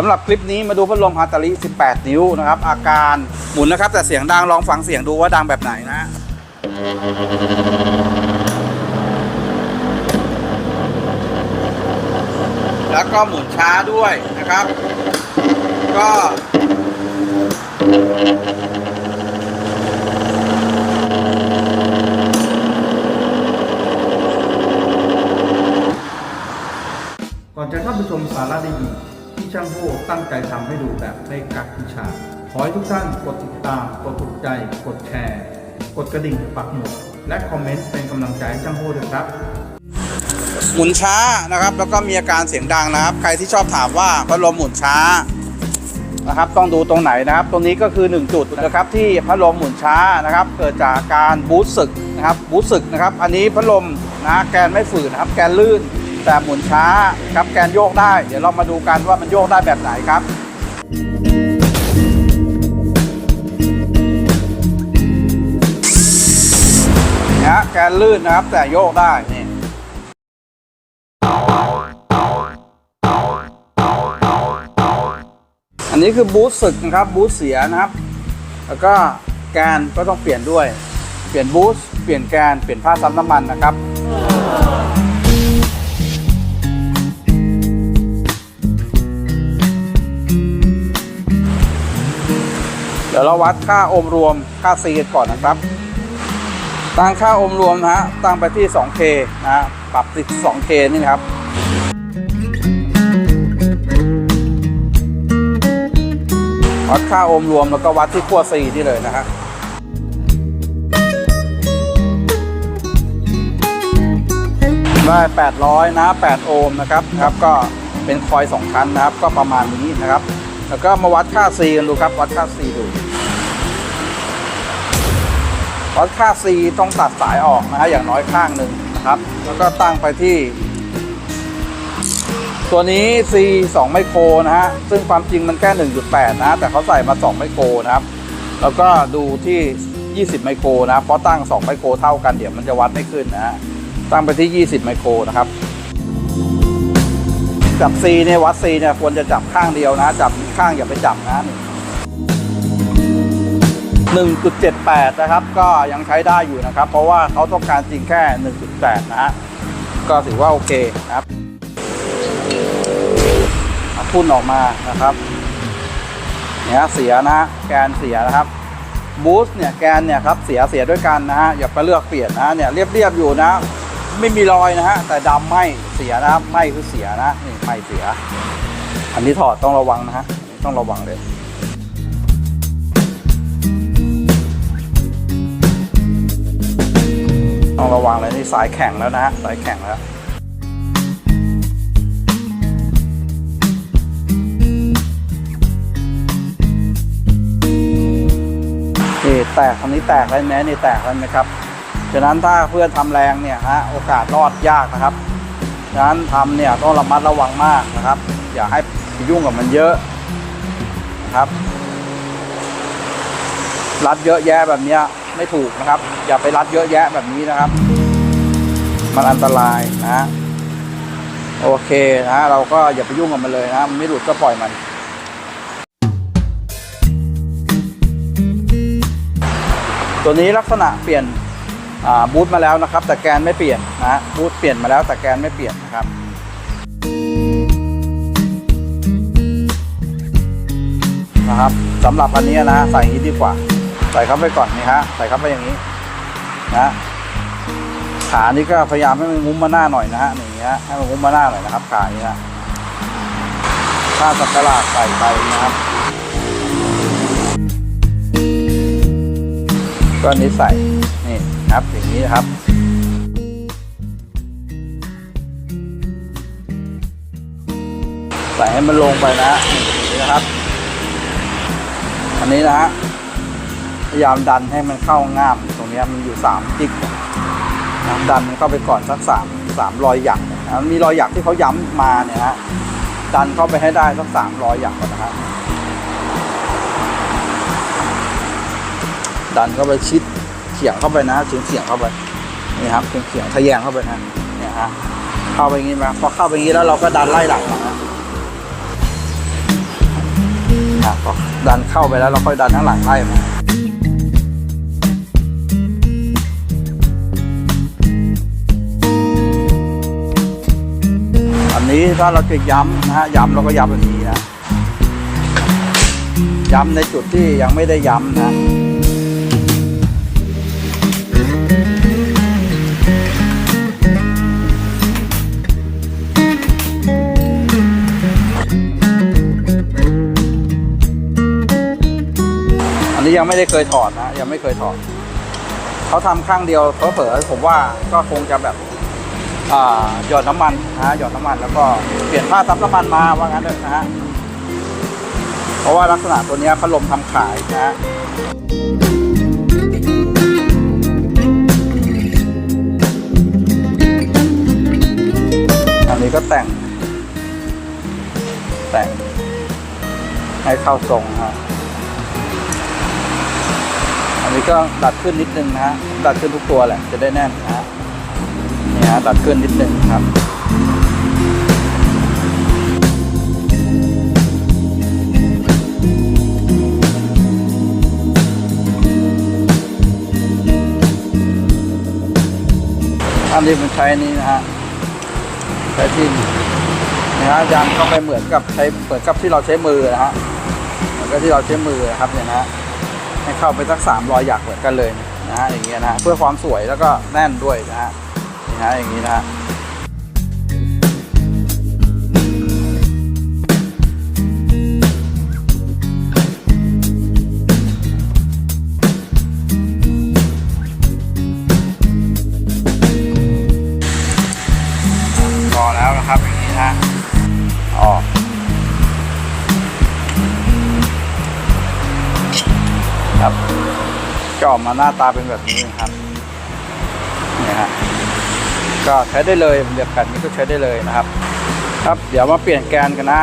สำหรับคลิปนี้มาดูพัดลมฮาตาลิ18 นิ้วนะครับ อาการหมุนนะครับ แต่เสียงดังลองฟังเสียงดูว่าดังแบบไหนนะแล้วก็หมุนช้าด้วยนะครับ ก็ อให้ทุกท่านกดติดตาม กดถูกใจ กดแชร์ กดกระดิ่งปักหมุด และคอมเมนต์เป็นกำลังใจให้ช่างโฮด้วยครับ หมุนช้านะครับ แล้วก็มีอาการเสียงดังนะครับ ใครที่ชอบถามว่าพัดลมหมุนช้านะครับ ต้องดูตรงไหนนะครับ ตรงนี้ก็คือ 1 จุดนะครับที่พัดลมหมุนช้านะครับ เกิดจากการบูสต์สึกนะครับ บูสต์สึกนะครับ อันนี้พัดลมนะแกนไม่ฝืนนะครับ แกนลื่น แต่หมุนช้าครับ แกนโยกได้ เดี๋ยวเรามาดูกันว่ามันโยกได้แบบไหนครับ กนลื่นนะครับ แต่โยกได้นี่อันนี้คือบูสต์สึกนะครับบูสต์เสียนะครับ แล้วก็แกนก็ต้องเปลี่ยนด้วย เปลี่ยนบูสต์เปลี่ยนแกนเปลี่ยนผ้าซับน้ำมันนะครับเดี๋ยวเราวัดค่าโอห์มรวมค่าซีก่อนนะครับ ตั้งค่าโอห์มรวมนะฮะตั้งไปที่ 2K นะฮะปรับติด 2K นี่นะครับวัดค่าโอห์มรวมแล้วก็วัดที่ขั้ว C นี่เลยนะฮะได้ 800 นะ 8 โอห์มนะครับครับ ก็เป็นคอย 2 ชั้นนะครับ ก็ประมาณนี้นะครับ แล้วก็มาวัดค่า C กันดูครับ วัดค่า C ดู วัดค่า C ต้องตัดสายออกนะฮะอย่างน้อยข้างหนึ่งนะครับ แล้วก็ตั้งไปที่ ตัวนี้ C 2ไมโครนะฮะซึ่งความจริงมันแค่ 1.8 นะแต่เขาใส่มา 2 ไมโครนะครับ แล้วก็ดูที่ 20 ไมโครนะเพราะตั้ง 2 ไมโครเท่ากันเดี๋ยวมันจะวัดไม่ขึ้นนะฮะตั้งไปที่ 20 ไมโครนะครับจับ C เนี่ยวัด C เนี่ยควรจะจับข้างเดียวนะ จับข้างอย่าไปจับนะ 1.78 นะครับ ก็ยังใช้ได้อยู่นะครับ เพราะว่าเขาต้องการจริงแค่ 1.8 นะฮะ ก็ถือว่าโอเคนะครับพุ่นออกมานะครับ เนี่ยเสียนะ แกนเสียนะครับ บูสต์เนี่ยแกนเนี่ยครับเสียเสียด้วยกันนะฮะ อย่าไปเลือกเปลี่ยนนะเนี่ยเรียบๆอยู่นะ ไม่มีรอยนะฮะ แต่ดำไหมเสียนะครับไหมคือเสียนะ นี่ไหมเสีย อันนี้ถอดต้องระวังนะฮะ ต้องระวังเลย ต้องระวังเลยนี่สายแข็งแล้วนะฮะสายแข็งแล้วนี่แตกคันนี้แตกได้ไหมนี่แตกได้ไหมครับฉะนั้นถ้าเพื่อนทำแรงเนี่ยฮะโอกาสรอดยากนะครับฉะนั้นทำเนี่ยต้องระมัดระวังมากนะครับ อย่าให้ยุ่งกับมันเยอะนะครับรัดเยอะแยะแบบเนี้ย ไม่ถูกนะครับ อย่าไปรัดเยอะแยะแบบนี้นะครับ มันอันตรายนะฮะโอเคนะเราก็อย่าไปยุ่งกับมันเลยนะมันไม่หลุดก็ปล่อยมันตัวนี้ลักษณะเปลี่ยนบูทมาแล้วนะครับ แต่แกนไม่เปลี่ยนนะฮะบูทเปลี่ยนมาแล้วแต่แกนไม่เปลี่ยนนะครับนะครับสำหรับอันนี้นะใส่อย่างนี้ดีกว่า ใส่เข้าไปก่อนนี่ฮะใส่เข้าไปอย่างนี้นะขานี่ก็พยายามให้มันงุ้มมาหน้าหน่อยนะฮะอย่างเงี้ยให้มันงุ้มมาหน้าหน่อยนะครับขานี้นะถ้าสักกะลาใส่ไปนะครับ ก็อันนี้ใส่นี่ครับอย่างนี้นะครับใส่ให้มันลงไปนะนี้นะครับ อันนี้นะฮะ ยายามดันให้มันเข้าง่ามตรงนี้มันอยู่สามจิ๊กนะดันมันเข้าไปก่อนสักสามสามรอยหยักนะมันมีรอยหยักที่เขาย้ำมาเนี่ยฮะดันเข้าไปให้ได้สักสามรอยหยักก่อนนะฮะดันเข้าไปชิดเฉียงเข้าไปนะเฉียงเฉียงเข้าไปนี่ครับเฉียงเฉียงทะแยงเข้าไปนะเนี่ยฮะเข้าไปงี้มาพอเข้าไปงี้แล้วเราก็ดันไล่หลังมานะฮะพอดันเข้าไปแล้วเราค่อยดันข้างหลังไล่มา นนี้ถ้าเราจะย้ำนะฮะย้ำเราก็ย้ำแบบนี้นะย้ำในจุดที่ยังไม่ได้ย้ำนะอันนี้ยังไม่ได้เคยถอดนะยังไม่เคยถอดเขาทำข้างเดียวเขาเผลอผมว่าก็คงจะแบบ หยอดน้ำมันนะฮะหยอดน้ำมันแล้วก็เปลี่ยนผ้าซับน้ำมันมาว่างั้นเลยนะฮะเพราะว่าลักษณะตัวนี้พัดลมทำขายนะฮะอันนี้ก็แต่ง แต่ง ให้เข้าทรงนะฮะอันนี้ก็ดัดขึ้นนิดนึงนะฮะดัดขึ้นทุกตัวแหละจะได้แน่นนะ ฮะนี่ฮะดัดขึ้นนิดนึงครับอันนี้มันใช้นี่นะฮะใช้ที่นะฮะยันก็ไม่เหมือนกับใช้เหมือนกับที่เราใช้มือนะฮะเหมือนกับที่เราใช้มือนะครับเนี่ยนะให้เข้าไปสักสามรอยหยักเหมือนกันเลยนะฮะอย่างเงี้ยนะเพื่อความสวยแล้วก็แน่นด้วยนะฮะ ฮะอย่างนี้นะฮะพอแล้วนะครับอย่างนี้นะฮะออกครับก็ออกมาหน้าตาเป็นแบบนี้นะครับเนี่ยฮะ ก็ใช้ได้เลยเหลือบแบบนี้ก็ใช้ได้เลยนะครับ ครับเดี๋ยวมาเปลี่ยนแกนกันนะ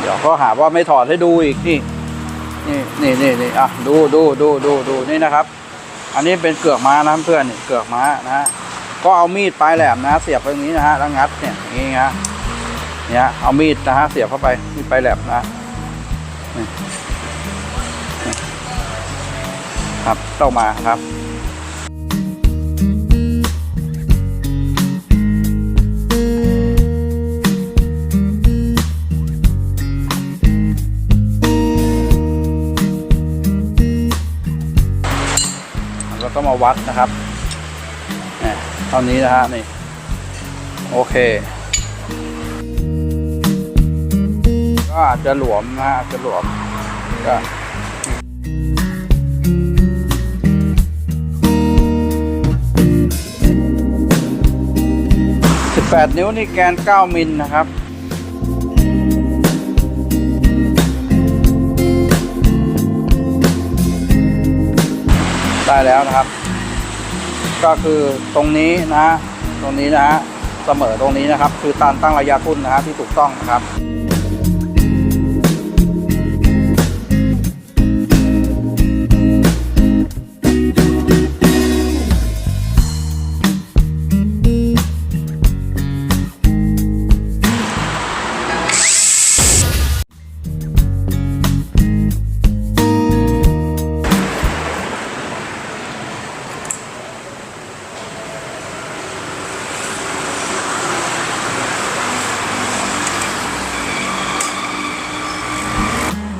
เดี๋ยวก็หาว่าไม่ถอดให้ดูอีกนี่นี่นี่นี่นี่อะดูดูดูดูดูนี่นะครับ อันนี้เป็นเกือกม้านะเพื่อนนี่เกือกม้านะฮะก็เอามีดปลายแหลมนะ เสียบไปตรงนี้นะฮะแล้วงัดเนี่ยอย่างนี้ฮะเนี่ยเอามีดนะฮะเสียบเข้าไปมีดปลายแหลมนะ ครับต้องมาครับแล้วก็มาวัดนะครับเนี่ยเท่านี้นะฮะนี่ โอเค ก็อาจจะหลวมนะอาจจะหลวมก็สิบแปดนิ้วนี่แกนเก้ามิลนะครับได้แล้วนะครับ ก็คือตรงนี้นะ ตรงนี้นะฮะ เสมอตรงนี้นะครับ คือการตั้งระยะทุ่นนะฮะที่ถูกต้องนะครับ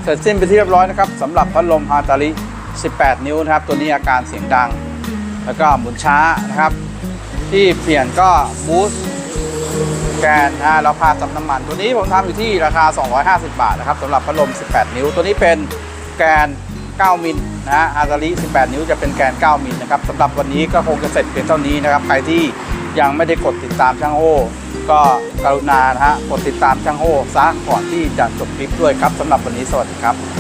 เสร็จสิ้นไปที่เรียบร้อยนะครับสำหรับพัดลมฮาตาริ 18 นิ้วนะครับ ตัวนี้อาการเสียงดัง แล้วก็หมุนช้านะครับ ที่เปลี่ยนก็บูสต์แกนนะแล้วพาซับน้ำมัน ตัวนี้ผมทำอยู่ที่ราคา 250 บาทนะครับสำหรับพัดลม 18 นิ้ว ตัวนี้เป็นแกน 9 มิลนะฮะฮาตาริ18 นิ้วจะเป็นแกน 9 มิลนะครับสำหรับวันนี้ก็คงจะเสร็จเพียงเท่านี้นะครับ ใครที่ยังไม่ได้กดติดตามช่างโฮ ก็กรุณานะฮะกดติดตามช่างโฮซะก่อนที่จะจบคลิปด้วยครับสำหรับวันนี้สวัสดีครับ